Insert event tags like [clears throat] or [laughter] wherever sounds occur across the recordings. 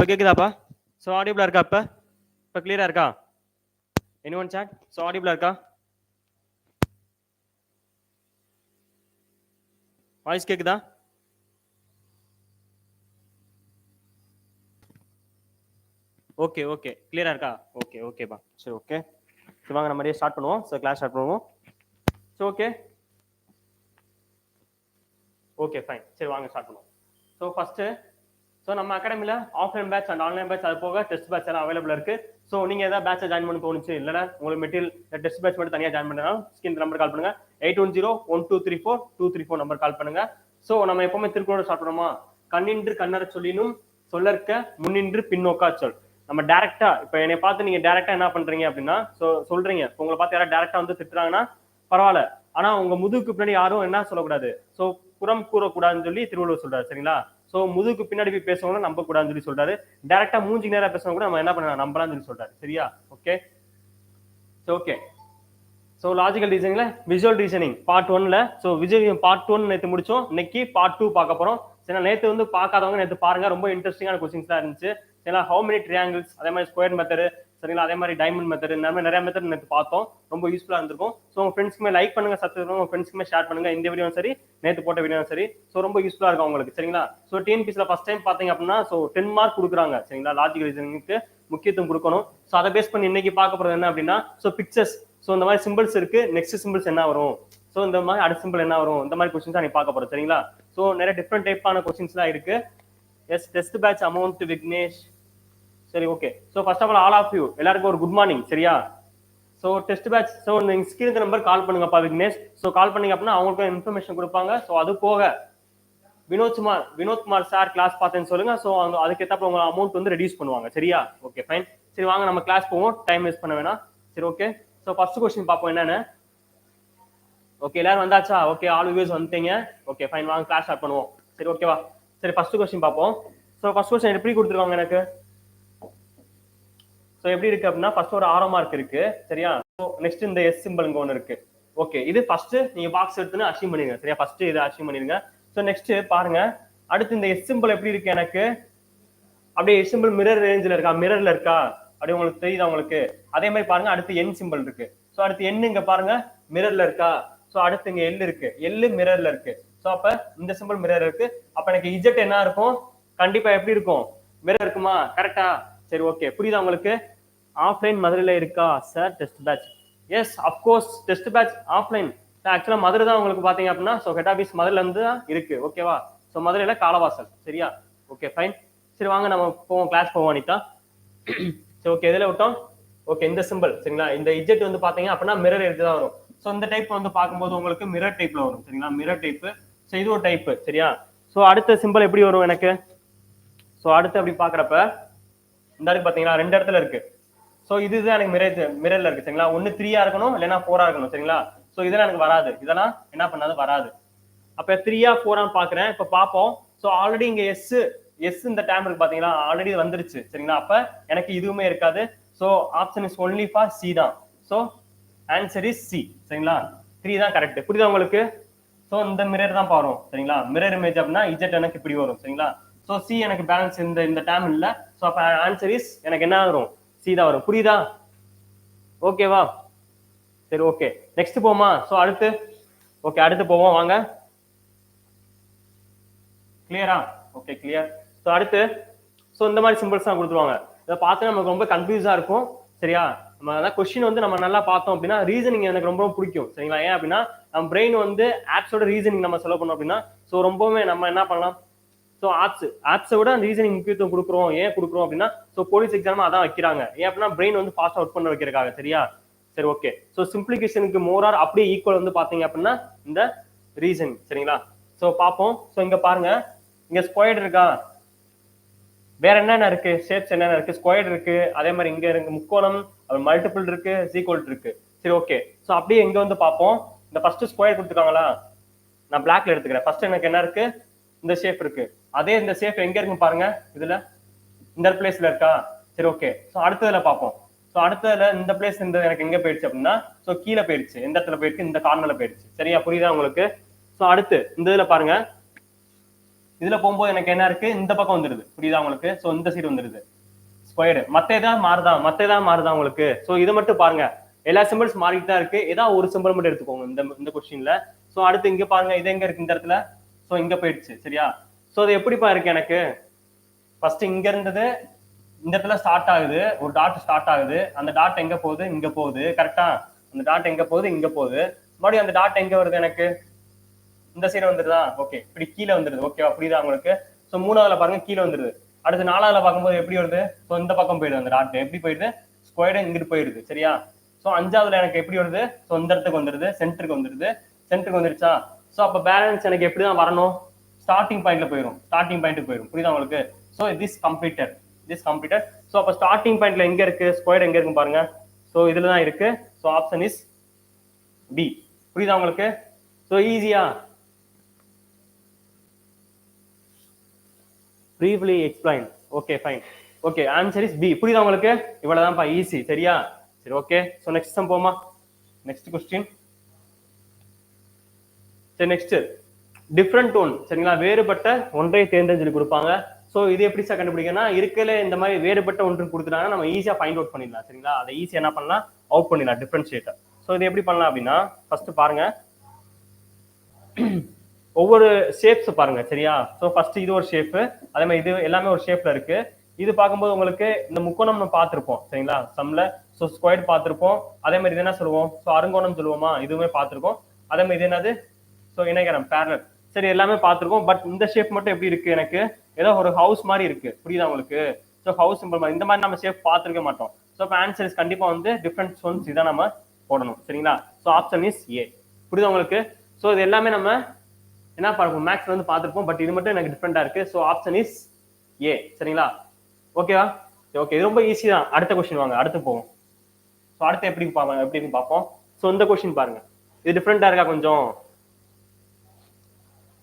இப்போ கேக்குதாப்பா? ஸோ ஆடிபிளா இருக்கா இப்போ? இப்போ கிளியரா இருக்கா? எனி ஒன் சாட் ஸோ ஆடிபிளா இருக்கா? வாய்ஸ் கேக்குதா? ஓகே ஓகே கிளியரா இருக்கா? ஓகே ஓகேப்பா சரி ஓகே சரி வாங்க நம்ம ஸ்டார்ட் பண்ணுவோம். ஸோ கிளாஸ் ஸ்டார்ட் பண்ணுவோம். ஸோ ஓகே ஓகே ஃபைன் சரி வாங்க ஸ்டார்ட் பண்ணுவோம். ஸோ ஃபர்ஸ்ட் ஸோ நம்ம அகாடமியில் offline batch and online batch அது போக டெஸ்ட் பேட்ச் எல்லாம் அவைலபிள் இருக்கு. ஸோ நீங்க ஏதாவது பேட்சை ஜாயின் பண்ண தோணுச்சு இல்லைனா உங்களுக்கு மெட்டீரியல் டெஸ்ட் பேட்ச் மட்டும் தனியாக ஜாயின் பண்ணா ஸ்கின் நம்பர் கால் பண்ணுங்க. Eight one zero one two three four two three four number call பண்ணுங்க. ஸோ நம்ம எப்பவுமே திருக்குறள் சாப்பிடணுமா? கண்ணின்று கண்ணற சொல்லினும் சொல்லற்க முன்னின்று பின்னோக்கா சொல். நம்ம டேரக்டா இப்போ என்னை பார்த்து நீங்க டேரக்டா என்ன பண்றீங்க அப்படின்னா ஸோ சொல்றீங்க. உங்களை பார்த்து யாராவது டேரக்டா வந்து திட்டுறாங்கன்னா பரவாயில்ல. ஆனா உங்க முதுகுக்கு பின்னாடி யாரும் என்ன சொல்லக்கூடாது? ஸோ புறம் கூறக்கூடாதுன்னு சொல்லி திருவள்ளுவர் சொல்றாரு சரிங்களா? ஸோ முதுகுக்கு பின்னாடி போய் பேசுவாங்க நம்ப கூடாதுன்னு சொல்லி சொல்றாரு. டேரக்டா மூஞ்சி நேரம் பேசணும் கூட நம்ம என்ன பண்ணலாம்? நம்பலாம்னு சொல்லி சொல்றாரு. சரியா? Okay so okay so logical ரீசனிங்ல visual reasoning part ஒன்ல ஸோ விஜய் பார்ட் ஒன் நேற்று முடிச்சோம். இன்னைக்கு பார்ட் டூ பார்க்க போறோம். சரி நேற்று வந்து பார்க்காதவங்க நேற்று பாருங்க. ரொம்ப இன்ட்ரெஸ்டிங்கான கொஸ்டின்ஸ் தான் இருந்துச்சு. சரிங்களா? ஹவு மெனி ட்ரியாங்கிள்ஸ் அதே மாதிரி ஸ்கொயர் மெத்தடு சரிங்களா? அதே மாதிரி டைமண்ட் மெத்தட் இந்த மாதிரி நிறைய மெத்தட் நேற்று பார்த்தோம். ரொம்ப யூஸ்ஃபுல்லாக இருந்திருக்கும். ஸோ உங்கள் ஃப்ரெண்ட்ஸ்க்குமே லைக் பண்ணுங்க சப்ஸ்கிரைப் உங்கள் ஃப்ரெண்ட்ஸ்க்குமே ஷேர் பண்ணுங்க. இந்த வீடியோ சரி நேற்று போட்ட வீடியோ சரி. ஸோ ரொம்ப யூஸ்ஃபுல்லாக இருக்கும் உங்களுக்கு சரிங்களா? ஸோ டிஎன்பிசியில் ஃபஸ்ட் டைம் பார்த்தீங்க அப்படின்னா ஸோ டென் மார்க் கொடுக்குறாங்க சரிங்களா? லாஜிக் ரீசனிங்க்கு முக்கியத்துவம் கொடுக்கணும். ஸோ அதை பேஸ் பண்ணி இன்னைக்கு பார்க்க போகிறது என்ன அப்படின்னா ஸோ பிக்சர்ஸ் ஸோ இந்த மாதிரி சிம்பிள்ஸ் இருக்கு. நெக்ஸ்ட் சிம்பிள்ஸ் என்ன வரும்? ஸோ இந்த மாதிரி அடுத்த சிம்பிள் என்ன வரும்? இந்த மாதிரி கொஸ்டின்ஸ் நீ பார்க்க போகிறோம் சரிங்களா? ஸோ நிறைய டிஃப்ரெண்ட் டைப்பான கொஸ்டின்ஸ்லாம் இருக்கு. Yes test batch amount Vignesh சரி okay so first of all all of you எல்லாருக்கும் ஒரு குட் மார்னிங் சரியா? ஸோ டெஸ்ட் பேட்ச் ஸோ நீங்க ஸ்கிரீன் நம்பர் கால் பண்ணுங்கப்பா விக்னேஷ். ஸோ கால் பண்ணீங்க அப்படின்னா அவங்களுக்கு இன்ஃபர்மேஷன் கொடுப்பாங்க. ஸோ அது போக வினோத்குமார் வினோத்குமார் சார் கிளாஸ் பார்த்தேன்னு சொல்லுங்க. ஸோ அவங்க அதுக்கேற்றப்ப உங்க அமௌண்ட் வந்து ரெடியூஸ் பண்ணுவாங்க சரியா? ஓகே ஃபைன் சரி வாங்க நம்ம கிளாஸ் போவோம். டைம் வேஸ்ட் பண்ண வேணாம். சரி ஓகே ஸோ ஃபர்ஸ்ட் கொஸ்டின் பார்ப்போம் என்னன்னு. ஓகே எல்லாரும் வந்தாச்சா? ஓகே ஆல் வியூஸ் வந்துட்டீங்க. ஓகே ஃபைன் வாங்க கிளாஸ் ஸ்டார்ட் பண்ணுவோம். சரி ஓகேவா சரி ஃபர்ஸ்ட் கொஸ்டின் பார்ப்போம். ஸோ ஃபர்ஸ்ட் கொஸ்டின் எப்படி கொடுத்துருவாங்க எனக்கு? ஸோ எப்படி இருக்கு அப்படின்னா ஃபர்ஸ்ட் ஒரு ஆரோ மார்க் இருக்கு சரியா? நெக்ஸ்ட் இந்த எஸ் சிம்பிள்ங்க ஒன்று இருக்கு. ஓகே இது ஃபர்ஸ்ட் நீங்க பாக்ஸ் எடுத்துன்னு அச்சீவ் பண்ணிருங்க சரியா? ஃபர்ஸ்ட் இதை அச்சீவ் பண்ணிருங்க. ஸோ நெக்ஸ்ட் பாருங்க. அடுத்து இந்த எஸ் சிம்பிள் எப்படி இருக்கு எனக்கு? அப்படியே எஸ் சிம்பிள் மிரர் ரேஞ்சில் இருக்கா? மிரர்ல இருக்கா? அப்படி உங்களுக்கு தெரியுதா உங்களுக்கு? அதே மாதிரி பாருங்க அடுத்து என் சிம்பிள் இருக்கு. ஸோ அடுத்து என் இங்க பாருங்க மிரர்ல இருக்கா? ஸோ அடுத்து இங்க எல் இருக்கு. எல்லு மிரர்ல இருக்கு. ஸோ அப்ப இந்த சிம்பிள் மிரர் இருக்கு. அப்ப எனக்கு இஜெட் என்ன இருக்கும்? கண்டிப்பா எப்படி இருக்கும்? மிரர் இருக்குமா? கரெக்டா சரி ஓகே புரியுதா உங்களுக்கு? ஆஃப்லைன் மதுரையில இருக்கா? Sir test batch yes of course test batch offline ஆக்சுவலாக மதுரை தான் உங்களுக்கு பார்த்தீங்க அப்படின்னா ஸோ ஹெட் ஆஃபீஸ் மதுரையிலேருந்து தான் இருக்கு. ஓகேவா ஸோ மதுரையில காலவாசல். சரியா? ஓகே ஃபைன் சரி வாங்க நம்ம போவோம் கிளாஸ் போவோம் அனிதா. சரி ஓகே இதில் விட்டோம்? ஓகே இந்த சிம்பிள் சரிங்களா? இந்த இஜெட் வந்து பார்த்தீங்க அப்படின்னா மிரர் எடுத்து தான் வரும். ஸோ இந்த டைப் வந்து பார்க்கும்போது உங்களுக்கு மிரர் டைப்ல வரும் சரிங்களா? மிரர் டைப் ஸோ இது ஒரு டைப்பு சரியா? ஸோ அடுத்த சிம்பிள் எப்படி வரும் எனக்கு? ஸோ அடுத்து அப்படி பார்க்குறப்ப இந்த இடத்துக்கு பார்த்தீங்களா? ரெண்டு இடத்துல இருக்கு. ஸோ இதுதான் எனக்கு மிரர் மிரர்ல இருக்கு சரிங்களா? ஒன்னு த்ரீயா இருக்கணும் இல்லைன்னா ஃபோரா இருக்கணும் சரிங்களா? ஸோ இதெல்லாம் எனக்கு வராது. இதெல்லாம் என்ன பண்ணாது வராது. அப்ப த்ரீயா ஃபோரான்னு பாக்குறேன். இப்ப பார்ப்போம் ஸோ ஆல்ரெடி இங்க எஸ் எஸ் இந்த டைம் இருக்கு பாத்தீங்களா? ஆல்ரெடி வந்துருச்சு சரிங்களா? அப்ப எனக்கு இதுவுமே இருக்காது. So option is only for C தான். ஸோ ஆன்சர் இஸ் சி சரிங்களா? த்ரீ தான் கரெக்ட் புரியுதா உங்களுக்கு? ஸோ இந்த மிரர் தான் பாரும் சரிங்களா? மிரர் இமேஜ் அப்படின்னா இஜெட் எனக்கு இப்படி வரும் சரிங்களா? ஸோ சி எனக்கு பேலன்ஸ் இந்த இந்த டேம் இல்ல. ஸோ அப்ப ஆன்சர் இஸ் எனக்கு என்ன வரும்? சீதா வரும். புரியுதா? ஓகேவா சரி ஓகே நெக்ஸ்ட் போமா ஸோ அடுத்து? ஓகே அடுத்து போவோம். வாங்க. கிளியரா ஓகே கிளியர் ஸோ அடுத்து? ஸோ இந்த மாதிரி சிம்பிள்ஸ் தான் கொடுத்துருவாங்க. இதை பார்த்து நமக்கு ரொம்ப கன்ஃபியூஸாக இருக்கும். சரியா? நம்ம அதான் கொஸ்டின் வந்து நம்ம நல்லா பார்த்தோம் அப்படின்னா ரீசனிங் எனக்கு ரொம்ப பிடிக்கும். சரிங்களா? ஏன் அப்படின்னா நம்ம பிரெயின் வந்து ஆப்ஸோட ரீசனிங் நம்ம செலவு பண்ணோம் அப்படின்னா ஸோ ரொம்பவுமே நம்ம என்ன பண்ணலாம்? ஸோ ஆப்ஸ் ஆப்ஸை விட ரீசனிங் முக்கியத்துவம் கொடுக்குறோம். ஏன் கொடுக்குறோம் அப்படின்னா ஸோ போலீஸ் எக்ஸாம் அதான் வைக்கிறாங்க. ஏன் அப்படின்னா பிரெயின் வந்து ஃபாஸ்ட் ஒர்க் பண்ண வைக்கிறக்காக சரியா? சரி ஓகே ஸோ சிம்பிளிகேஷனுக்கு மோரார் அப்படியே ஈக்குவல் வந்து பார்த்தீங்க அப்படின்னா இந்த ரீசன் சரிங்களா? ஸோ பார்ப்போம். ஸோ இங்கே பாருங்க. இங்கே ஸ்கொயர்டு இருக்கா? வேற என்னென்ன இருக்கு? ஷேப்ஸ் என்னென்ன இருக்கு? ஸ்கொயர்டு இருக்கு. அதே மாதிரி இங்க இருக்கு முக்கோணம். மல்டிபிள் இருக்கு சீக்வல் இருக்கு. சரி ஓகே ஸோ அப்படியே இங்க வந்து பார்ப்போம். இந்த ஃபர்ஸ்ட் ஸ்கொயர் கொடுத்துருக்காங்களா? நான் பிளாக்ல எடுத்துக்கிறேன். ஃபர்ஸ்ட் எனக்கு என்ன இருக்கு? இந்த ஷேப் இருக்கு. அதே இந்த சேஃப் எங்க இருக்கு பாருங்க. இதுல இந்த பிளேஸ்ல இருக்கா? சரி ஓகே ஸோ அடுத்ததுல பார்ப்போம். ஸோ அடுத்ததுல இந்த பிளேஸ் இந்த எனக்கு எங்க போயிடுச்சு அப்படின்னா ஸோ கீழே போயிடுச்சு. எந்த இடத்துல போயிடுச்சு இந்த கார்னர்ல போயிடுச்சு. சரியா? புரியுதா உங்களுக்கு? ஸோ அடுத்து இந்த இதுல பாருங்க. இதுல போகும்போது எனக்கு என்ன இருக்கு? இந்த பக்கம் வந்துருது. புரியுதா உங்களுக்கு? சோ இந்த சைடு வந்துருது. ஸ்கொயர்டு மத்த ஏதாவது மாறுதான் மத்த ஏதாவது மாறுதா உங்களுக்கு? சோ இது மட்டும் பாருங்க. எல்லா சிம்பிள்ஸ் மாறிட்டு தான் இருக்கு. ஏதாவது ஒரு சிம்பிள் மட்டும் எடுத்துக்கோங்க இந்த இந்த கொஸ்டின்ல சோ அடுத்து இங்க பாருங்க. இது எங்க இருக்கு இந்த இடத்துல? சோ இங்க போயிடுச்சு. சரியா? ஸோ அது எப்படிப்பா இருக்கு எனக்கு? ஃபர்ஸ்ட் இங்க இருந்தது இந்த இடத்துல ஸ்டார்ட் ஆகுது. ஒரு டாட் ஸ்டார்ட் ஆகுது. அந்த டாட் எங்க போகுது? இங்க போகுது. கரெக்டா அந்த டாட் எங்க போகுது? இங்க போகுது. மறுபடியும் அந்த டாட் எங்க வருது எனக்கு? இந்த சைடு வந்துருதா? ஓகே இப்படி கீழே வந்துருது. ஓகேவா புரியுதா உங்களுக்கு? ஸோ மூணாவதுல பாருங்க கீழே வந்துருது. அடுத்து நாலாவதுல பார்க்கும்போது எப்படி வருது? ஸோ இந்த பக்கம் போயிடுது அந்த டாட் எப்படி போயிடுது? ஸ்கொயர்டு இங்கிட்டு போயிடுது. சரியா? ஸோ அஞ்சாவதுல எனக்கு எப்படி வருது? ஸோ இந்த இடத்துக்கு வந்துருது. சென்டருக்கு வந்துருது. சென்டருக்கு வந்துருச்சா? ஸோ அப்போ பேலன்ஸ் எனக்கு எப்படி தான் வரணும்? ஸ்டார்டிங் பாயிண்ட்ல போயிடும் ஸ்டார்டிங் பாயிண்ட்டுக்கு போயிடும் புரியுதா உங்களுக்கு? So this completed this completed so அப்போ ஸ்டார்டிங் பாயிண்ட்ல எங்க இருக்கு? ஸ்கொயர் எங்க இருக்கு பாருங்க. ஸோ இதுல தான் இருக்கு. ஸோ ஆப்ஷன் இஸ் பி புரியுதா உங்களுக்கு? ஸோ ஈஸியா briefly explain okay fine okay answer is B புரியுதா உங்களுக்கு? இவ்வளவுதான்ப்பா ஈஸி சரியா? சரி ஓகே ஸோ நெக்ஸ்ட் சம் போமா நெக்ஸ்ட் கொஸ்டின் சரி நெக்ஸ்ட் டிஃப்ரெண்ட் ஒன் சரிங்களா? வேறுபட்ட ஒன்றை தேர்ந்தெடுத்து சொல்லி கொடுப்பாங்க. ஸோ இது எப்படி சார் கண்டுபிடிக்கனா இருக்கல இந்த மாதிரி வேறுபட்ட ஒன்று கொடுத்துட்டாங்கன்னா நம்ம ஈஸியாக ஃபைண்ட் அவுட் பண்ணிடலாம் சரிங்களா? அதை ஈஸியாக என்ன பண்ணலாம்? அவுட் பண்ணிடலாம் டிஃப்ரென்ஷியேட்டர் ஸோ இது எப்படி பண்ணலாம் அப்படின்னா ஃபர்ஸ்ட் பாருங்க. [clears throat] ஒவ்வொரு ஷேப்ஸ் பாருங்க சரியா? ஸோ ஃபர்ஸ்ட் இது ஒரு ஷேப் அதே மாதிரி இது எல்லாமே ஒரு ஷேப்ல இருக்கு. இது பார்க்கும்போது உங்களுக்கு இந்த முக்கோணம் நம்ம பார்த்திருப்போம் சரிங்களா? சம்ல ஸோ ஸ்கொயர் பார்த்துருப்போம். அதே மாதிரி இது என்ன சொல்லுவோம்? ஸோ அருங்கோணம் சொல்லுவோமா? இதுவுமே பார்த்திருக்கோம். அதே மாதிரி இது என்னது? ஸோ இணைகரம் பேரல் சரி எல்லாமே பார்த்துருக்கோம். பட் இந்த ஷேப் மட்டும் எப்படி இருக்கு எனக்கு? ஏதோ ஒரு ஹவுஸ் மாதிரி இருக்கு. புரியுதா உங்களுக்கு? ஸோ ஹவுஸ் சிம்பிள் மாதிரி. இந்த மாதிரி நம்ம ஷேப் பார்த்துருக்க மாட்டோம். ஸோ இப்போ ஆன்சர் இஸ் கண்டிப்பாக வந்து டிஃப்ரெண்ட் ஒன்ஸ் இதை நம்ம போடணும். சரிங்களா? ஸோ ஆப்ஷன் இஸ் ஏ புரியுதா உங்களுக்கு? ஸோ இது எல்லாமே நம்ம என்ன பார்ப்போம்? மேக்ஸ்ல வந்து பார்த்துருப்போம். பட் இது மட்டும் எனக்கு டிஃப்ரெண்டாக இருக்கு. ஸோ ஆப்ஷன் இஸ் ஏ சரிங்களா? ஓகேவா ஓகே இது ரொம்ப ஈஸி தான். அடுத்த கொஸ்டின் வாங்க. அடுத்து போவோம். ஸோ அடுத்து எப்படி பார்ப்போம்? எப்படின்னு பார்ப்போம். ஸோ இந்த கொஸ்டின் பாருங்க. இது டிஃப்ரெண்ட்டாக இருக்கா கொஞ்சம்?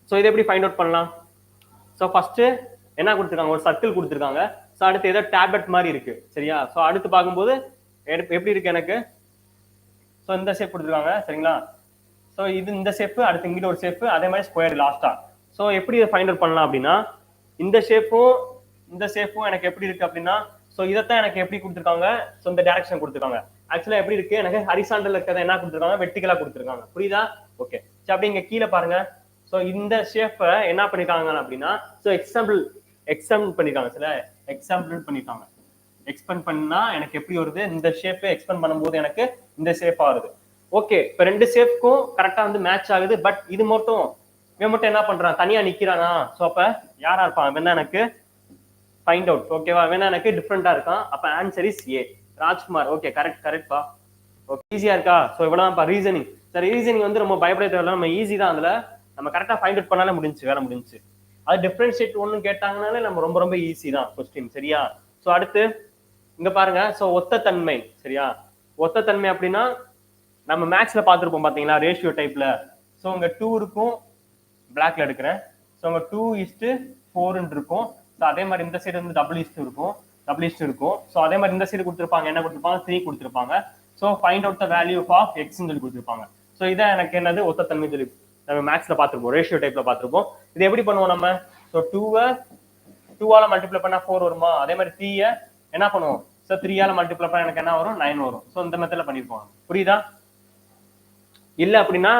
ஸோ இதை எப்படி ஃபைண்ட் அவுட் பண்ணலாம்? ஸோ ஃபர்ஸ்ட் என்ன கொடுத்துருக்காங்க? ஒரு சர்க்கிள் கொடுத்துருக்காங்க. ஸோ அடுத்து ஏதோ டேப்லெட் மாதிரி இருக்கு. சரியா? ஸோ அடுத்து பார்க்கும்போது எப்படி இருக்கு எனக்கு? ஸோ இந்த ஷேப் கொடுத்துருக்காங்க. சரிங்களா? ஸோ இது இந்த ஷேப்பு அடுத்து இங்கிட்ட ஒரு ஷேப்பு அதே மாதிரி ஸ்கொயர் லாஸ்டா ஸோ எப்படி இதை ஃபைண்ட் அவுட் பண்ணலாம் அப்படின்னா இந்த ஷேப்பும் இந்த ஷேப்பும் எனக்கு எப்படி இருக்கு அப்படின்னா ஸோ இதைத்தான் எனக்கு எப்படி கொடுத்துருக்காங்க? ஸோ இந்த டேரக்ஷன் கொடுத்துருக்காங்க. ஆக்சுவலாக எப்படி இருக்கு? எனக்கு ஹரிசாண்டல் இருக்கிறத என்ன கொடுத்துருக்காங்க? வெட்டிக்கலாக கொடுத்துருக்காங்க. புரியுதா? ஓகே சரி அப்படி இங்கே கீழே பாருங்க. ஸோ இந்த ஷேப்பை என்ன பண்ணிருக்காங்க அப்படின்னா ஸோ எக்ஸாம்பிள் எக்ஸாம்பிள் பண்ணிருக்காங்க சில எக்ஸாம்பிள் பண்ணிருக்காங்க. எக்ஸ்பெண்ட் பண்ணா எனக்கு எப்படி வருது? இந்த ஷேப்பை எக்ஸ்பெண்ட் பண்ணும்போது எனக்கு இந்த ஷேப் வருது. ஓகே இப்போ ரெண்டு ஷேப்க்கும் கரெக்டாக வந்து மேட்ச் ஆகுது பட் இது மட்டும் இவன் மட்டும் என்ன பண்றான்? தனியா நிக்கிறானா? ஸோ அப்ப யாரா இருப்பான்? வேணா எனக்கு ஃபைண்ட் அவுட் ஓகேவா வேணா எனக்கு டிஃப்ரெண்டா இருக்கான். அப்ப answer is A Rajkumar okay correct correct பா ஓகே ஈஸியா இருக்கா? ஸோ இவ்வளவுதான்ப்பா ரீசனிங் சார் ரீசனிங் வந்து ரொம்ப பயப்பட தேவையில்ல. நம்ம ஈஸி தான் அதுல நம்ம கரெக்டா ஃபைண்ட் அவுட் பண்ணாலே முடிஞ்சு வேலை முடிஞ்சு அது டிஃப்ரென்ஷியேட் ஒன்னு கேட்டாங்கனாலே நம்ம ரொம்ப ரொம்ப ஈஸி தான் கொஸ்டின் சரியா? ஸோ அடுத்து இங்க பாருங்க. சோ ஒத்த தன்மை சரியா? ஒத்த தன்மை அப்படின்னா நம்ம மேக்ஸ்ல பார்த்துருப்போம் பாத்தீங்களா ரேஷியோ டைப்ல சோ உங்க டூ இருக்கும் பிளாக்ல எடுக்கிறேன். ஸோ உங்க டூ இஸ்டு ஃபோர்னு இருக்கும். ஸோ அதே மாதிரி இந்த சைடு வந்து டபுள் இஸ்ட் இருக்கும். டபுள் இஸ்ட் இருக்கும். ஸோ அதே மாதிரி இந்த சைடு கொடுத்துருப்பாங்க. என்ன கொடுத்துருப்பாங்க? த்ரீ கொடுத்துருப்பாங்க. So find out the value of எக்ஸ்ன்னு சொல்லி கொடுத்துருப்பாங்க. ஸோ இதான் எனக்கு என்னது? ஒத்த தன்மை சொல்லி நம்ம மேக்ஸ்ல பாத்துருப்போம் ரேஷியோ டைப்ல பார்த்துருப்போம். இது எப்படி பண்ணுவோம் நம்ம? ஸோ டூவை டூவால மல்டிப்ளை பண்ணா ஃபோர் வருமா? அதே மாதிரி த்ரீயை என்ன பண்ணுவோம்? ஸோ த்ரீயால மல்டிப்ளை பண்ணா எனக்கு என்ன வரும்? நைன் வரும். ஸோ இந்த மெத்தில பண்ணிருப்போம் புரியுதா? இல்ல அப்படின்னா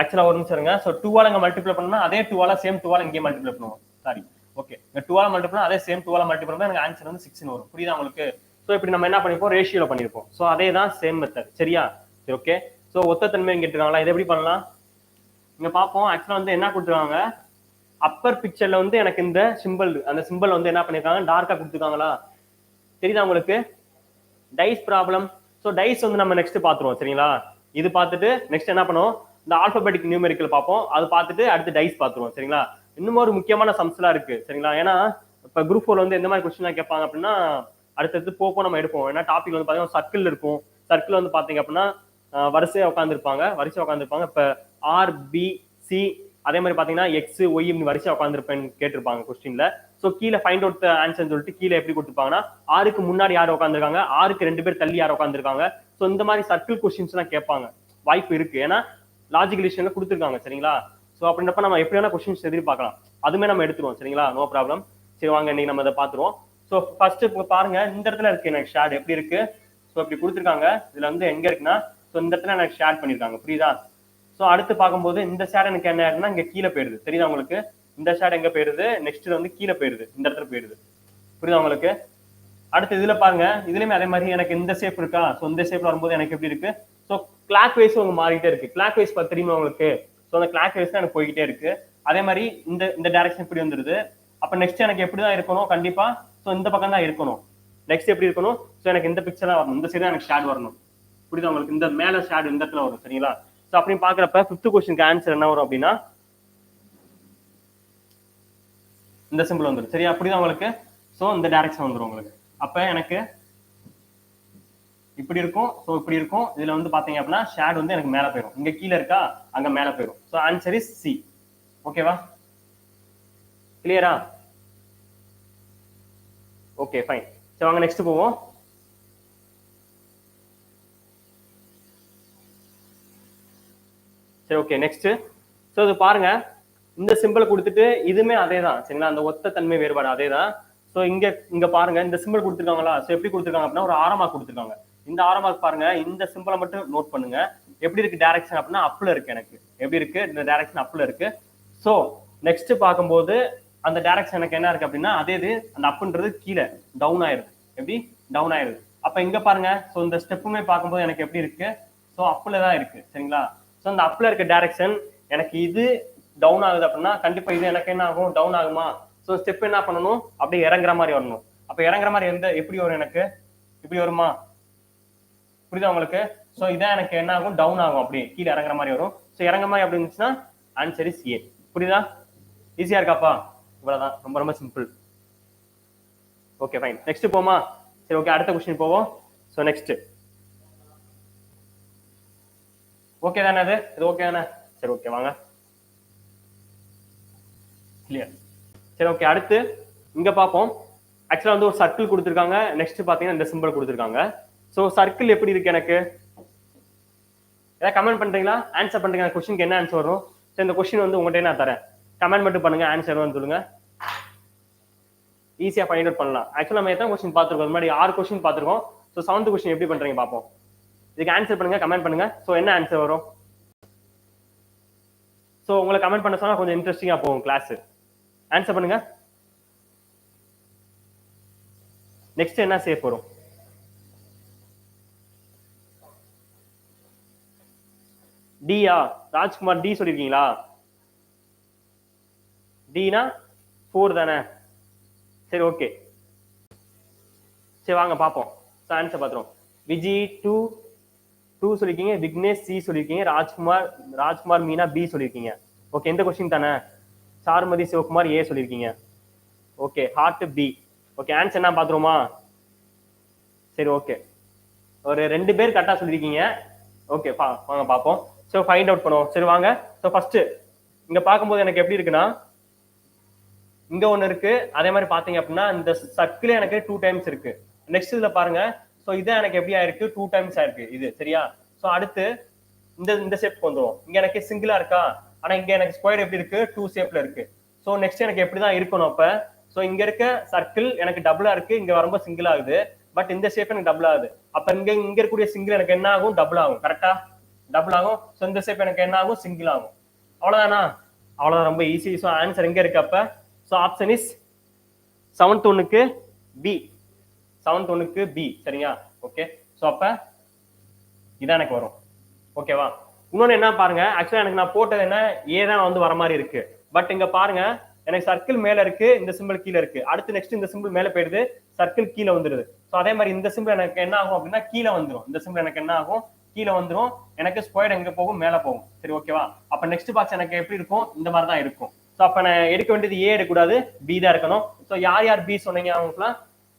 ஆக்சுவலா ஒரு நிமிஷம் இருங்க. ஸோ டூவால இங்க மல்டிப்ளை பண்ணா அதே டூவால சேம் டூவால இங்கே மல்டிப்ளை பண்ணுவோம். சாரி ஓகே இந்த டூவால மல்டிப்ளை அதே சேம் டூவால மல்டிப்ளை பண்ணா எனக்கு ஆன்சர் வந்து சிக்ஸ்னு வரும். புரியுதா உங்களுக்கு? ஸோ இப்படி நம்ம என்ன பண்ணிப்போம்? ரேஷியோல பண்ணிருப்போம் ஸோ அதே தான் சேம் மெத்தட் சரியா? சரி ஓகே ஸோ ஒத்த தன்மை கேட்டுருக்காங்களா இதை எப்படி பண்ணலாம்? இங்க பார்ப்போம் ஆக்சுவலா வந்து என்ன கொடுத்துருக்காங்க? அப்பர் பிக்சர்ல வந்து எனக்கு இந்த சிம்பிள் அந்த சிம்பிள் வந்து என்ன பண்ணிருக்காங்க? டார்க்கா கொடுத்துருக்காங்களா? தெரியுதா உங்களுக்கு? டைஸ் ப்ராப்ளம் ஸோ டைஸ் வந்து நம்ம நெக்ஸ்ட் பார்த்துருவோம் சரிங்களா? இது பார்த்துட்டு நெக்ஸ்ட் என்ன பண்ணுவோம்? இந்த ஆல்பபெட்டிக் நியூமெரிக்கல் பார்ப்போம் அது பார்த்துட்டு அடுத்து டைஸ் பார்த்துருவோம் சரிங்களா? இன்னும் ஒரு முக்கியமான சம்ஸ்லாம் இருக்கு சரிங்களா? ஏன்னா இப்போ குரூப் ஃபோர் வந்து எந்த மாதிரி கொஸ்டின் கேட்பாங்க அப்படின்னா அடுத்தடுத்து போப்போ நம்ம எடுப்போம். ஏன்னா டாபிக் வந்து பார்த்தீங்கன்னா சர்க்கிள் இருக்கும். சர்க்கிள் வந்து பார்த்தீங்க அப்படின்னா வரிசையாக வரிசையா உட்காந்துருப்பாங்க வரிசையா உட்காந்துருப்பாங்க இப்போ ஆர்பிசி சி அதே மாதிரி பார்த்தீங்கன்னா எக்ஸ் ஒய் வரிசையா உட்காந்துருப்பேன்னு கேட்டிருப்பாங்க கொஸ்டின்ல ஸோ கீழே ஃபைண்ட் அவுட் ஆன்சர் சொல்லிட்டு கீழே எப்படி கொடுத்துருப்பாங்கன்னா ஆறுக்கு முன்னாடி யார் உட்காந்துருக்காங்க ஆறுக்கு ரெண்டு பேர் தள்ளி யார் உட்காந்துருக்காங்க ஸோ இந்த மாதிரி சர்க்கிள் கொஸ்டின்ஸ்லாம் கேட்பாங்க. வாய்ப்பு இருக்கு. ஏன்னா லாஜிக்கல் விஷயம்ல கொடுத்துருக்காங்க சரிங்களா? ஸோ அப்படின்றப்ப நம்ம எப்படி வேணா கொஸ்டின்ஸ் எதிர்பார்க்கலாம் அதுமே நம்ம எடுத்துருவோம் சரிங்களா? நோ ப்ராப்ளம் சரி வாங்க இன்னைக்கு நம்ம அதை பார்த்துருவோம். ஸோ ஃபர்ஸ்ட் இப்போ பாருங்க இந்த இடத்துல இருக்கு எனக்கு ஷேர் எப்படி இருக்கு? ஸோ இப்படி கொடுத்துருக்காங்க. இதுல வந்து எங்க இருக்குன்னா ஸோ இந்த இடத்துல எனக்கு ஷேர் பண்ணிருக்காங்க. புரியுதா? ஸோ அடுத்து பார்க்கும்போது இந்த ஷேட் எனக்கு என்ன ஆகுதுன்னா இங்க கீழே போயிருது தெரியுதா உங்களுக்கு? இந்த ஷேட் எங்க போயிருது நெக்ஸ்ட் வந்து கீழே போயிருது இந்த இடத்துல போயிருது புரியுதா உங்களுக்கு? அடுத்து இதுல பாருங்க. இதுலயுமே அதே மாதிரி எனக்கு இந்த ஷேப் இருக்கா? ஸோ இந்த ஷேப்ல வரும்போது எனக்கு எப்படி இருக்கு? ஸோ கிளாக் வைஸ் உங்க மாறிட்டே இருக்கு. கிளாக் வைஸ் பார்த்து தெரியுமா உங்களுக்கு? ஸோ அந்த கிளாக் வைஸ் தான் எனக்கு போய்கிட்டே இருக்கு. அதே மாதிரி இந்த இந்த டைரக்ஷன் இப்படி வந்துருது. அப்ப நெக்ஸ்ட் எனக்கு எப்படி தான் இருக்கணும்? கண்டிப்பா. ஸோ இந்த பக்கம் தான் இருக்கணும். நெக்ஸ்ட் எப்படி இருக்கணும்? ஸோ எனக்கு இந்த பிக்சர் வரணும். இந்த சைடு எனக்கு ஷேட் வரணும். புரியுதா உங்களுக்கு? இந்த மேல ஷேட் இந்த இடத்துல வரும். சரிங்களா? ஸோ அப்படி பார்க்குறப்ப ஃபிஃப்த் கொஸ்டினுக்கு ஆன்சர் என்ன வரும் அப்படின்னா? இந்த சிம்பிள் வந்துடும் சரியா? அப்படிதான் உங்களுக்கு? ஸோ இந்த டேரக்ஷன் வந்துடும் உங்களுக்கு. அப்ப எனக்கு இப்படி இருக்கும். ஸோ இப்படி இருக்கும். இதுல வந்து பாத்தீங்க அப்படின்னா ஷேட் வந்து எனக்கு மேல போயிடும் இங்க கீழே இருக்கா? அங்க மேல போயிடும் ஸோ ஆன்சர் இஸ் சி ஓகேவா கிளியரா ஓகே ஃபைன் சரி வாங்க நெக்ஸ்ட் போவோம். சரி ஓகே நெக்ஸ்ட் ஸோ இது பாருங்க. இந்த சிம்பிள் கொடுத்துட்டு இதுமே அதே தான் சரிங்களா? அந்த ஒத்த தன்மை வேறுபாடு அதே தான் ஸோ இங்க இங்க பாருங்க. இந்த சிம்பிள் கொடுத்துருக்காங்களா? ஸோ எப்படி கொடுத்துருக்காங்க அப்படின்னா ஒரு ஆரமாக கொடுத்துருக்காங்க. இந்த ஆரமாக பாருங்க. இந்த சிம்பிளை மட்டும் நோட் பண்ணுங்க. எப்படி இருக்கு டைரக்ஷன் அப்படின்னா அப்ல இருக்கு எனக்கு. எப்படி இருக்கு? இந்த டைரக்ஷன் அப்ல இருக்கு. ஸோ நெக்ஸ்ட் பார்க்கும்போது அந்த டைரக்ஷன் எனக்கு என்ன இருக்கு அப்படின்னா அதே இது அந்த அப்புன்றது கீழே டவுன் ஆயிருது. எப்படி? டவுன் ஆயிருது. அப்ப இங்க பாருங்க. ஸோ இந்த ஸ்டெப்புமே பார்க்கும்போது எனக்கு எப்படி இருக்கு? ஸோ அப்பில் தான் இருக்கு சரிங்களா? ஸோ அந்த அப்பில் இருக்க டேரக்ஷன் எனக்கு இது டவுன் ஆகுது அப்படின்னா கண்டிப்பாக இது எனக்கு என்ன ஆகும்? டவுன் ஆகுமா? ஸோ ஸ்டெப் என்ன பண்ணணும்? அப்படியே இறங்குற மாதிரி வரணும். அப்போ இறங்குற மாதிரி எந்த எப்படி வரும் எனக்கு? இப்படி வருமா? புரியுதா உங்களுக்கு? ஸோ இதான் எனக்கு என்ன ஆகும்? டவுன் ஆகும். அப்படி கீழே இறங்குற மாதிரி வரும். ஸோ இறங்குற மாதிரி அப்படி இருந்துச்சுன்னா ஆன்சர் இஸ் ஏ புரியுதா? ஈஸியா இருக்காப்பா? இவ்வளோதான் ரொம்ப ரொம்ப சிம்பிள் ஓகே ஃபைன் நெக்ஸ்ட் போமா? சரி ஓகே அடுத்த கொஸ்டின் போவோம். ஸோ நெக்ஸ்ட்டு ஓகே தானே அது? இது ஓகே தானே? சரி ஓகே வாங்க. கிளியர் சரி ஓகே அடுத்து இங்க பார்ப்போம். ஆக்சுவலா வந்து ஒரு சர்க்கிள் கொடுத்துருக்காங்க. நெக்ஸ்ட் பாத்தீங்கன்னா இந்த சிம்பிள் கொடுத்துருக்காங்க. ஸோ சர்க்கிள் எப்படி இருக்கு எனக்கு? ஏதாவது கமெண்ட் பண்றீங்களா? ஆன்சர் பண்றீங்க கொஸ்டினுக்கு என்ன ஆன்சர் வரும்? சரி இந்த கொஸ்டின் வந்து உங்கள்கிட்ட நான் தரேன். கமெண்ட் மட்டும் பண்ணுங்க ஆன்சர் வந்து சொல்லுங்க. ஈஸியாக ஃபைண்ட் அவுட் பண்ணலாம். ஆக்சுவலா நம்ம எத்தனை கொஸ்டின் பார்த்துருக்கோம்? முன்னாடி ஆறு கொஸ்டின் பார்த்துருக்கோம். ஸோ செவன்த் கொஸ்டின் எப்படி பண்றீங்க பார்ப்போம். இதுக்கு ஆன்சர் பண்ணுங்க கமெண்ட் பண்ணுங்க. ஸோ என்ன ஆன்சர் வரும்? ஸோ உங்களை கமெண்ட் பண்ண சொன்னா கொஞ்சம் இன்ட்ரெஸ்டிங்காக போகும் கிளாஸ் ஆன்சர் பண்ணுங்க. நெக்ஸ்ட் என்ன சேஃப் வரும் டியா ராஜ்குமார் டி சொல்லிருக்கீங்களா? டினா ஃபோர் தானே? சரி ஓகே சரி வாங்க பார்ப்போம். ஆன்சர் பார்த்துருவோம். விஜி டூ டூ சொல்லியிருக்கீங்க விக்னேஷ் சி சொல்லியிருக்கீங்க ராஜ்குமார் ராஜ்குமார் மீனா பி சொல்லியிருக்கீங்க ஓகே எந்த கொஸ்டின் தானே? சார்மதி சிவகுமார் ஏ சொல்லியிருக்கீங்க okay hard B okay answer என்ன பார்த்துருவோமா? சரி ஓகே ஒரு ரெண்டு பேர் கரெக்டாக சொல்லியிருக்கீங்க ஓகே பா வாங்க பார்ப்போம். ஸோ ஃபைண்ட் அவுட் பண்ணுவோம். சரி வாங்க. ஸோ ஃபஸ்ட்டு இங்கே பார்க்கும்போது எனக்கு எப்படி இருக்குன்னா இங்கே ஒன்று இருக்குது அதே மாதிரி பார்த்தீங்க அப்படின்னா இந்த சர்க்கிள் எனக்கு டூ டைம்ஸ் இருக்குது நெக்ஸ்ட் இதில் பாருங்கள் ஸோ இது எனக்கு எப்படி ஆயிருக்கு? டூ டைம்ஸ் ஆயிருக்கு. இது சரியா? ஸோ அடுத்து இந்த இந்த ஷேப்க்கு வந்துடும் இங்க எனக்கு சிங்கிளா இருக்கா? ஆனா இங்க எனக்கு ஸ்கொயர் எப்படி இருக்கு? டூ ஷேப்ல இருக்கு. ஸோ நெக்ஸ்ட் எனக்கு எப்படிதான் இருக்கணும் அப்ப? ஸோ இங்க இருக்க சர்க்கிள் எனக்கு டபுளா இருக்கு. இங்க வரும்போது சிங்கிள் ஆகுது. பட் இந்த ஷேப் எனக்கு டபுள் ஆகுது. அப்ப இங்க இங்க இருக்கக்கூடிய சிங்கிள் எனக்கு என்ன ஆகும்? டபுள் ஆகும். கரெக்டா டபுள் ஆகும். ஸோ இந்த ஷேப் எனக்கு என்ன ஆகும்? சிங்கிள் ஆகும். அவ்வளவுதானா? அவ்வளவுதான். ரொம்ப ஈஸி ஸோ ஆன்சர் எங்க இருக்கு அப்ப. ஸோ ஆப்ஷன் இஸ் செவன்த் ஒன்னுக்கு பி செவன்த் ஒன்னுக்கு பி சரிங்களா? ஓகே ஸோ அப்ப இதான் எனக்கு வரும். ஓகேவா இன்னொன்று என்ன பாருங்க ஆக்சுவலாக எனக்கு நான் போட்டது என்ன ஏ தான் வந்து வர மாதிரி இருக்கு. பட் இங்க பாருங்க எனக்கு சர்க்கிள் மேல இருக்கு இந்த சிம்பிள் கீழே இருக்கு. அடுத்து நெக்ஸ்ட் இந்த சிம்பிள் மேல போயிடுது சர்க்கிள் கீழே வந்துடுது. ஸோ அதே மாதிரி இந்த சிம்பிள் எனக்கு என்ன ஆகும் அப்படின்னா கீழே வந்துடும் இந்த சிம்பிள் எனக்கு என்ன ஆகும்? கீழே வந்துடும் எனக்கு ஸ்கொயர் எங்க போகும்? மேல போகும். சரி ஓகேவா அப்ப நெக்ஸ்ட் பாக்ஸ் எனக்கு எப்படி இருக்கும்? இந்த மாதிரி தான் இருக்கும். ஸோ அப்ப நான் எடுக்க வேண்டியது ஏ எடுக்கக்கூடாது பி தான் இருக்கணும் ஸோ யார் யார் பி சொன்னீங்க அவங்களுக்குலாம்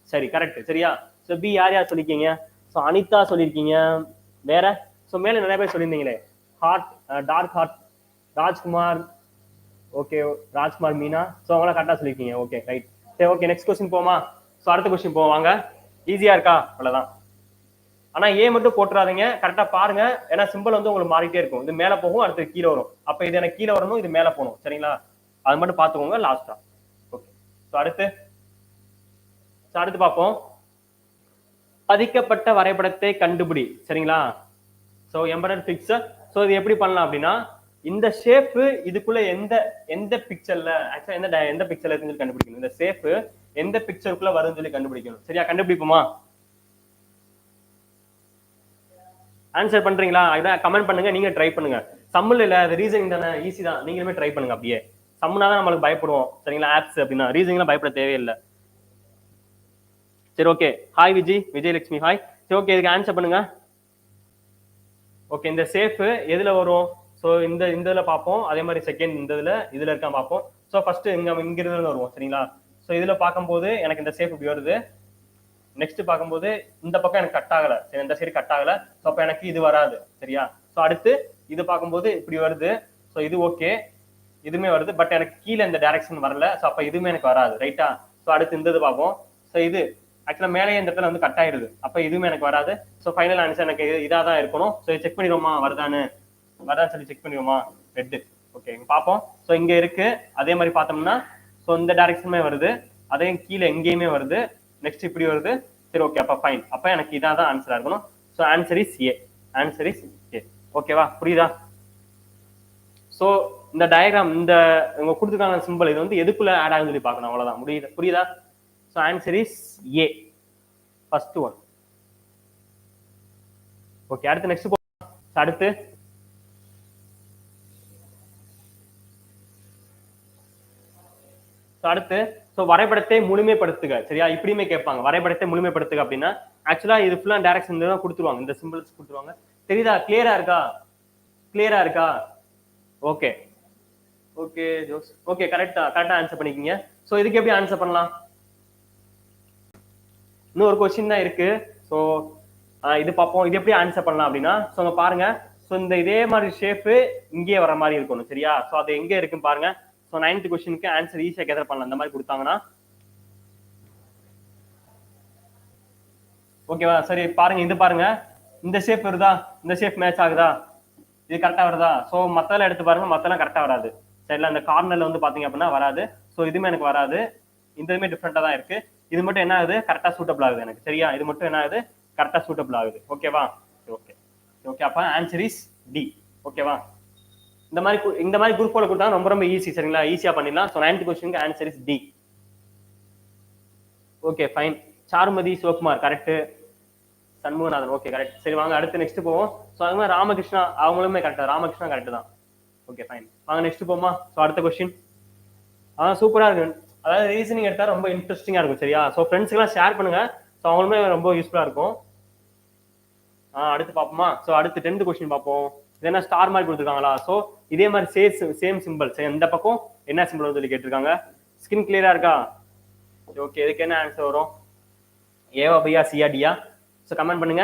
சரி கரெக்ட் சரியா? ஸோ பி யார் யார் சொல்லியிருக்கீங்க ஸோ அனிதா சொல்லியிருக்கீங்க வேற? ஸோ மேல நிறைய பேர் சொல்லியிருந்தீங்களே. Hard dark hard Rajkumar okay Rajkumar Meena. So அவங்களாம் கரெக்டாக சொல்லியிருக்கீங்க ஓகே ரைட் சரி ஓகே நெக்ஸ்ட் கொஸ்டின் போமா? ஸோ அடுத்த கொஸ்டின் போவாங்க ஈஸியாக ஈஸியா இருக்கா? அவ்வளோதான் ஆனா ஏ மட்டும் போட்டுறாதீங்க. கரெக்டா பாருங்க. ஏன்னா சிம்பிள் வந்து உங்களுக்கு மாறிட்டே இருக்கும். இது மேல போகும் அடுத்து கீழே வரும். அப்போ இது எனக்கு கீழே வரணும் இது மேல போகணும். சரிங்களா? அது மட்டும் பார்த்துக்கோங்க லாஸ்ட்டாக ஓகே ஸோ அடுத்து? அடுத்து பார்ப்போம். பதிக்கப்பட்ட வரைபடத்தை கண்டுபிடி. சரிங்களா? ஸோ எம்பரர் பிக்சர் ஸோ இது எப்படி பண்ணலாம் அப்படின்னா இந்த ஷேப்பு இதுக்குள்ள எந்த எந்த பிக்சர்ல ஆக்சுவலா எந்த எந்த பிக்சர்ல இருக்குன்னு கண்டுபிடிக்கணும். இந்த ஷேப்பு எந்த பிக்சருக்குள்ள வருதுன்னு சொல்லி கண்டுபிடிக்கணும். சரியா? கண்டுபிடிப்போமா? ஆன்சர் பண்றீங்களா? இதான் கமெண்ட் பண்ணுங்க நீங்க ட்ரை பண்ணுங்க. சம்மில் இல்ல அது ரீசனிங் தானே? ஈஸி தான். நீங்களுமே ட்ரை பண்ணுங்க அப்படியே. சம்முனா தான் நம்மளுக்கு பயப்படுவோம். சரிங்களா? ஆப்ஸ் அப்படின்னா ரீசனிங்லாம் பயப்பட தேவையில்லை. சரி okay hi Vijay Vijayalakshmi hi சரி ஓகே இதுக்கு ஆன்சர் பண்ணுங்க. ஓகே இந்த சேஃப் எதுல வரும்? ஸோ இந்த இந்த இதில் பார்ப்போம். அதே மாதிரி செகண்ட் இந்த இதில் இதில் இருக்கா பார்ப்போம். ஸோ ஃபர்ஸ்ட் இங்கே இங்கிருந்து வருவோம் சரிங்களா? ஸோ இதில் பார்க்கும்போது எனக்கு இந்த சேஃப் இப்படி வருது. நெக்ஸ்ட் பார்க்கும்போது இந்த பக்கம் எனக்கு கட் ஆகலை. சரி இந்த சைடு கட் ஆகலை. ஸோ அப்போ எனக்கு இது வராது சரியா? ஸோ அடுத்து இது பார்க்கும்போது இப்படி வருது. ஸோ இது ஓகே இதுவுமே வருது. பட் எனக்கு கீழே இந்த டைரக்ஷன் வரல. ஸோ அப்போ இதுவுமே எனக்கு வராது ரைட்டா ஸோ அடுத்து இந்த இது பார்ப்போம். ஸோ இது ஆக்சுவலாக மேலே இந்த இடத்துல வந்து கட் ஆயிடுது அப்போ இதுவுமே எனக்கு வராது. ஸோ ஃபைனல் ஆன்சர் எனக்கு இதாக தான் இருக்கணும். ஸோ செக் பண்ணிடுவோமா? வருதான்னு? வருதான்னு சொல்லி செக் பண்ணிடுவோமா? ரெட்டு ஓகே பார்ப்போம். ஸோ இங்கே இருக்கு. அதே மாதிரி பார்த்தோம்னா ஸோ இந்த டைரக்ஷனுமே வருது. அதையும் கீழே எங்கேயுமே வருது. நெக்ஸ்ட் இப்படி வருது. சரி ஓகே அப்போ ஃபைன் அப்போ எனக்கு இதாக தான் ஆன்சராக இருக்கணும். So answer is A answer is A ஓகேவா புரியுதா? ஸோ இந்த டயக்ராம் இந்த உங்க கொடுத்துருக்காங்க சிம்பிள் இது வந்து எதுக்குள்ள ஆட் ஆகுன்னு சொல்லி பார்க்கணும். அவ்வளவுதான். முடியுது? புரியுதா? So answer is A first one okay அடுத்து நெக்ஸ்ட் அடுத்து. அடுத்து. ஸோ வரைபடத்தை முழுமைப்படுத்துக. சரியா? இப்படியுமே கேட்பாங்க. வரைபடத்தை முழுமைப்படுத்துக அப்படின்னா ஆக்சுவலா இது ஃபுல்லா டேரக்ஷன் தான் கொடுத்துருவாங்க. இந்த சிம்பிள்ஸ் கொடுத்துருவாங்க. தெரியுதா? கிளியரா இருக்கா? கிளியரா இருக்கா? ஓகே ஓகே ஜோஸ் ஓகே கரெக்டா கரெக்டா ஆன்சர் பண்ணிக்கிங்க. ஸோ இதுக்கு எப்படி ஆன்சர் பண்ணலாம்? இன்னும் ஒரு கொஸ்டின் தான் இருக்கு. ஸோ இது பார்ப்போம். இது எப்படி ஆன்சர் பண்ணலாம் அப்படின்னா ஸோ அங்கே பாருங்க. ஸோ இந்த இதே மாதிரி ஷேப்பு இங்கேயே வர மாதிரி இருக்கணும் சரியா? ஸோ அது எங்கே இருக்குன்னு பாருங்க. ஸோ நைன்த் கொஸ்டினுக்கு ஆன்சர் ஈஸியாக கேதர் பண்ணலாம். இந்த மாதிரி கொடுத்தாங்கன்னா. ஓகேவா சரி பாருங்க இது பாருங்க. இந்த ஷேப் வருதா? இந்த ஷேப் மேட்ச் ஆகுதா? இது கரெக்டா வருதா? ஸோ மற்றெல்லாம் எடுத்து பாருங்க. மற்றெல்லாம் கரெக்டா வராது. சரிங்களா? இந்த கார்னரில் வந்து பாத்தீங்க அப்படின்னா வராது. ஸோ இதுவுமே எனக்கு வராது. இந்த இதுமே டிஃப்ரெண்ட்டாக தான் இருக்கு. இது மட்டும் என்ன ஆகுது? கரெக்டா சூட்டபிள் ஆகுது எனக்கு. சரியா? இது மட்டும் என்ன ஆகுது? கரெக்டா சூட்டபிள் ஆகுது. ஓகேவா ஓகே ஓகே அப்ப ஆன்சர் இஸ் டி ஓகேவா இந்த மாதிரி இந்த மாதிரி குரூப் போல கொடுத்தா ரொம்ப ரொம்ப ஈஸி சரிங்களா? ஈஸியா பண்ணிடலாம். ஸோ நைன்த் கொஸ்டினுக்கு answer is D okay fine Charumathi Sivakumar correct Shanmuganathan okay correct சரி வாங்க அடுத்து நெக்ஸ்ட் போவோம். ஸோ அது மாதிரி ராமகிருஷ்ணா அவங்களுமே கரெக்டாக ராமகிருஷ்ணா கரெக்ட் தான். ஓகே ஃபைன் வாங்க நெக்ஸ்ட் போமா ஸோ அடுத்த கொஸ்டின் ஆ சூப்பராக இருக்கு. அதாவது ரீசனிங் எடுத்தால் ரொம்ப இன்ட்ரெஸ்டிங்காக இருக்கும் சரியா? ஸோ ஃப்ரெண்ட்ஸுக்கெல்லாம் ஷேர் பண்ணுங்கள் ஸோ அவங்களுமே ரொம்ப யூஸ்ஃபுல்லாக இருக்கும். ஆ அடுத்து பார்ப்போமா? ஸோ அடுத்து டென்த் கொஸ்டின் பார்ப்போம். இது என்ன ஸ்டார் மாதிரி கொடுத்துருக்காங்களா? ஸோ இதே மாதிரி சேம் சேம் சிம்பிள் சரி பக்கம்? என்ன சிம்பிள் சொல்லி கேட்டிருக்காங்க. ஸ்கின் கிளியராக இருக்கா? ஓகே இதுக்கு என்ன ஆன்சர் வரும்? ஏவா பையா சியா டியா ஸோ கமெண்ட் பண்ணுங்க.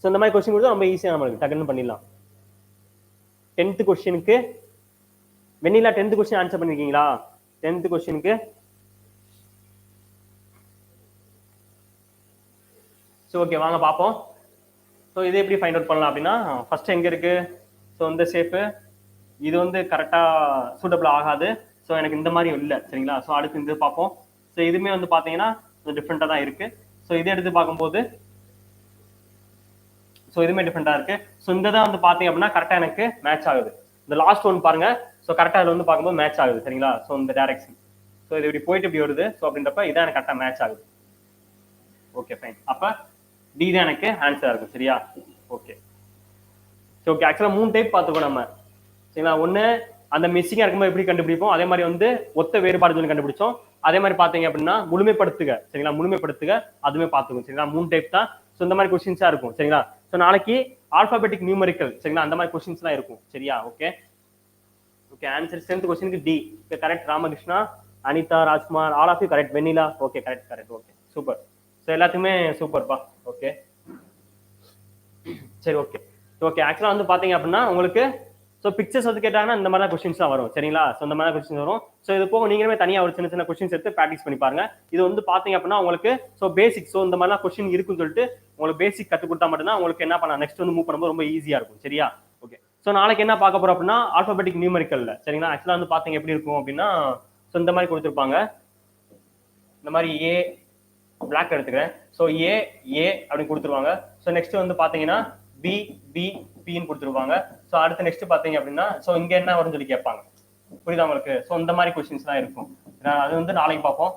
ஸோ இந்த மாதிரி கொஸ்டின் கொடுத்தா ரொம்ப ஈஸியாக நம்மளுக்கு டக்குன்னு பண்ணிடலாம். டென்த்து கொஸ்டினுக்கு வெண்ணிலா டென்த்து கொஸ்டின் ஆன்சர் பண்ணியிருக்கீங்களா டென்த் கொஸ்டினுக்கு ஸோ ஓகே வாங்க பார்ப்போம். ஸோ இதை எப்படி ஃபைண்ட் அவுட் பண்ணலாம் அப்படின்னா ஃபர்ஸ்ட் எங்க இருக்கு? ஸோ இந்த ஷேப்பு இது வந்து கரெக்டாக சூட்டபிள் ஆகாது. ஸோ எனக்கு இந்த மாதிரி இல்லை சரிங்களா? ஸோ அடுத்து இது பார்ப்போம். ஸோ இதுவுமே வந்து பார்த்தீங்கன்னா டிஃப்ரெண்ட்டாக தான் இருக்கு. ஸோ இதை எடுத்து பார்க்கும்போது ஸோ இதுவுமே டிஃப்ரெண்ட்டாக இருக்கு. ஸோ இந்த தான் வந்து பார்த்தீங்க அப்படின்னா கரெக்டாக எனக்கு மேட்ச் ஆகுது. இந்த லாஸ்ட் ஒன் பாருங்க. ஸோ கரெக்டாக அதில் வந்து பார்க்கும்போது மேட்ச் ஆகுது சரிங்களா? ஸோ இந்த டேரக்ஷன் ஸோ இது இப்படி போயிட்டு இப்படி வருது ஸோ அப்படின்றப்ப இதான் எனக்கு கரெக்டாக மேட்ச் ஆகுது. ஓகே ஃபைன் அப்போ டி தான் எனக்கு ஆன்சராக இருக்கும் சரியா? ஓகே ஸோ ஓகே ஆக்சுவலாக மூணு டைப் பார்த்துக்கோ நம்ம. சரிங்களா? ஒன்று அந்த மிஸ்ஸிங்காக இருக்கும்போது எப்படி கண்டுபிடிப்போம்? அதே மாதிரி வந்து ஒத்த வேறுபாடு சொல்லி கண்டுபிடிச்சோம். அதே மாதிரி பார்த்தீங்க அப்படின்னா முழுமைப்படுத்துக சரிங்களா? முழுமைப்படுத்துக அதுவுமே பார்த்துக்கும் சரிங்களா? மூணு டைப் தான். ஸோ இந்த மாதிரி கொஸ்டின்ஸாக இருக்கும் சரிங்களா? ஸோ நாளைக்கு ஆல்பாபெட்டிக் நியூமரிக்கல் சரிங்களா? அந்த மாதிரி கொஸ்டின்ஸ்லாம் இருக்கும் சரியா? ஓகே ஓகே ஆன்சர் ஸ்ட்ரென்த் கொஸ்டினுக்கு D correct Ramakrishna Anitha Rajkumar all of you correct Vennila okay correct correct okay super so எல்லாத்துக்குமே சூப்பர்ப்பா ஓகே சரி ஓகே ஓகே ஆக்சுவலாக வந்து பார்த்தீங்க அப்படின்னா உங்களுக்கு ஸோ பிக்சர்ஸ் வந்து கேட்டாங்கன்னா இந்த மாதிரி கொஸ்டின்ஸ் தான் வரும். சரிங்களா? ஸோ இந்த மாதிரி கொஸ்டின்ஸ் வரும். ஸோ இது போக நீங்களுமே தனியாக ஒரு சின்ன சின்ன கொஸ்டின்ஸ் எடுத்து ப்ராக்டிஸ் பண்ணி பாருங்க. இது வந்து பார்த்தீங்க அப்படின்னா உங்களுக்கு ஸோ பேசிக் ஸோ இந்த மாதிரிலாம் கொஸ்டின் இருக்குன்னு சொல்லிட்டு உங்களுக்கு பேசிக் கற்றுக் கொடுத்தா மட்டும்தான் உங்களுக்கு என்ன பண்ணலாம்? நெக்ஸ்ட் வந்து மூவ் பண்ணும்போது ரொம்ப ஈஸியாக இருக்கும். சரியா? ஸோ நாளைக்கு என்ன பார்க்க போறோம் அப்படின்னா ஆல்பபெட்டிக் நியூமரிக்கல்ல சரிங்களா? ஆக்சுவலாக வந்து பார்த்தீங்க எப்படி இருக்கும் அப்படின்னா ஸோ இந்த மாதிரி கொடுத்துருப்பாங்க. இந்த மாதிரி ஏ பிளாக் எடுத்துக்கிறேன். ஸோ ஏ ஏ அப்படின்னு கொடுத்துருவாங்க. ஸோ நெக்ஸ்ட் வந்து பார்த்தீங்கன்னா பி பி பின்னு கொடுத்துருவாங்க ஸோ அடுத்து நெக்ஸ்ட் பார்த்தீங்க அப்படின்னா ஸோ இங்கே என்ன வரும்னு சொல்லி கேட்பாங்க. புரியுதா உங்களுக்கு? ஸோ இந்த மாதிரி கொஸ்டின்ஸ் தான் இருக்கும். அது வந்து நாளைக்கு பார்ப்போம்.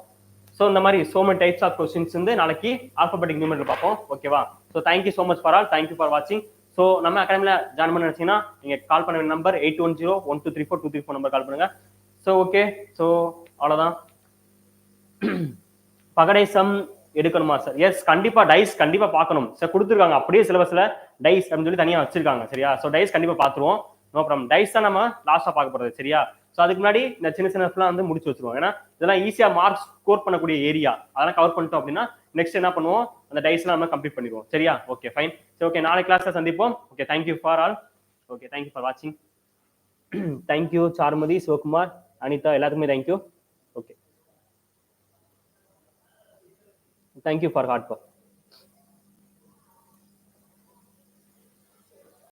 ஸோ இந்த மாதிரி so many types of questions வந்து நாளைக்கு ஆல்பபெட்டிக் நியூமரில் பார்ப்போம். ஓகேவா so thank you so much for all thank you for வாட்சிங் ஸோ நம்ம அகாடமியில் ஜாயின் பண்ண நினைச்சீங்கன்னா நீங்கள் கால் பண்ண வேண்டிய number eight one zero one two three four two three four number call பண்ணுங்க. ஸோ ஓகே ஸோ அவ்வளோதான் பகடேசம் எடுக்கணுமா சார் எஸ் கண்டிப்பா டைஸ் கண்டிப்பா பார்க்கணும். சார் கொடுத்துருக்காங்க. அப்படியே சிலபஸ்ல டைஸ் அப்படின்னு சொல்லி தனியா வச்சிருக்காங்க சரியா? ஸோ டைஸ் கண்டிப்பா பார்த்துருவோம். நோ ப்ராப்ளம் டைஸ் தான் நம்ம லாஸ்டா பார்க்க போறது சரியா? ஸோ அதுக்கு முன்னாடி இந்த சின்ன சின்ன ஃபுல்லாக வந்து முடிச்சு வச்சிருவோம். ஏன்னா இதெல்லாம் ஈஸியா மார்க் ஸ்கோர் பண்ணக்கூடிய ஏரியா அதெல்லாம் கவர் பண்ணிட்டோம் அப்படின்னா நெக்ஸ்ட் என்ன பண்ணுவோம்? அந்த டைஸ்லாம் நம்ம கம்ப்ளீட் பண்ணிடுவோம். சரியா? ஓகே ஃபைன் சரி ஓகே நாளை கிளாஸ்ல சந்திப்போம். Okay thank you for all okay thank you for வாட்சிங் தேங்க்யூ சார்மதி சிவகுமார் அனிதா எல்லாத்துக்குமே thank you okay thank you for hard work